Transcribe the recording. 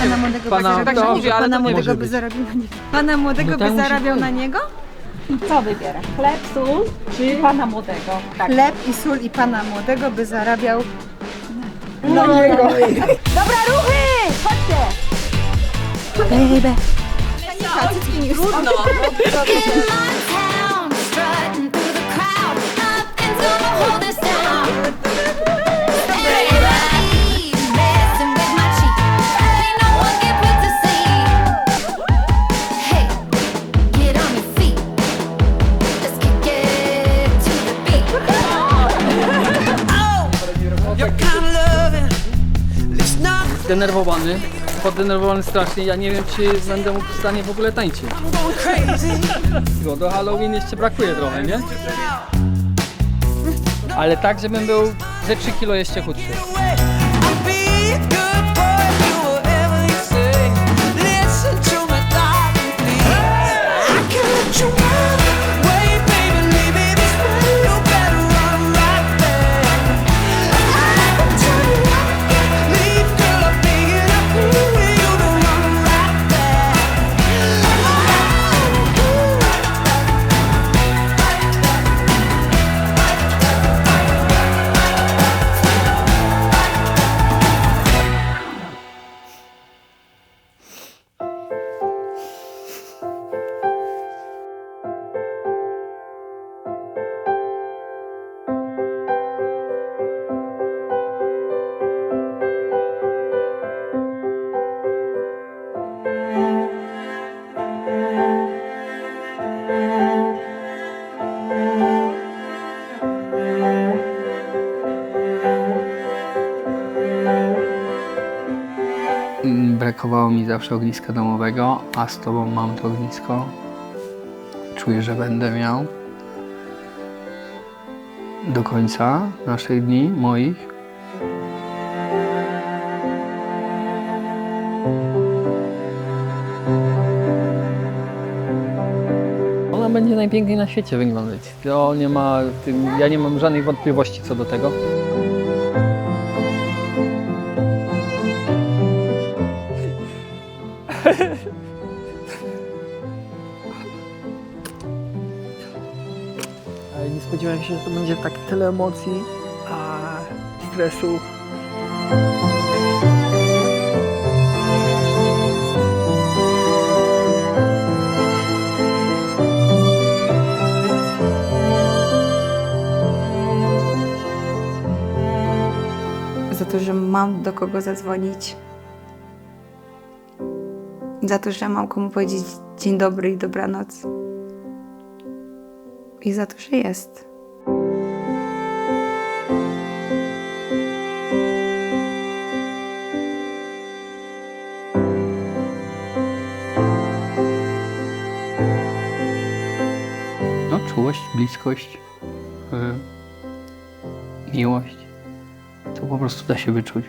Pana młodego Pana- by nie młodego by być. zarabiał na niego. Pana młodego No by zarabiał na niego? Co wybiera? Chleb, sól czy pana młodego? Tak. Chleb i sól i pana młodego by zarabiał na niego. Dobra, ruchy! Chodźcie! Baby. Panika, Zdenerwowany, poddenerwowany strasznie. Ja nie wiem, czy będę mógł w stanie w ogóle tańczyć. Bo do Halloween jeszcze brakuje trochę, nie? Ale tak, żebym był ze 3 kilo jeszcze chudszy. Brakowało mi zawsze ogniska domowego, a z tobą mam to ognisko. Czuję, że będę miał do końca naszych dni, moich. Ona będzie najpiękniej na świecie wyglądać. To nie ma, ja nie mam żadnych wątpliwości co do tego. nie spodziewałem się, że to będzie tak tyle emocji, a stresu. Za to, że mam do kogo zadzwonić. Za to, że mam komu powiedzieć dzień dobry i dobranoc. I za to, że jest. No, czułość, bliskość, yy, miłość. To po prostu da się wyczuć.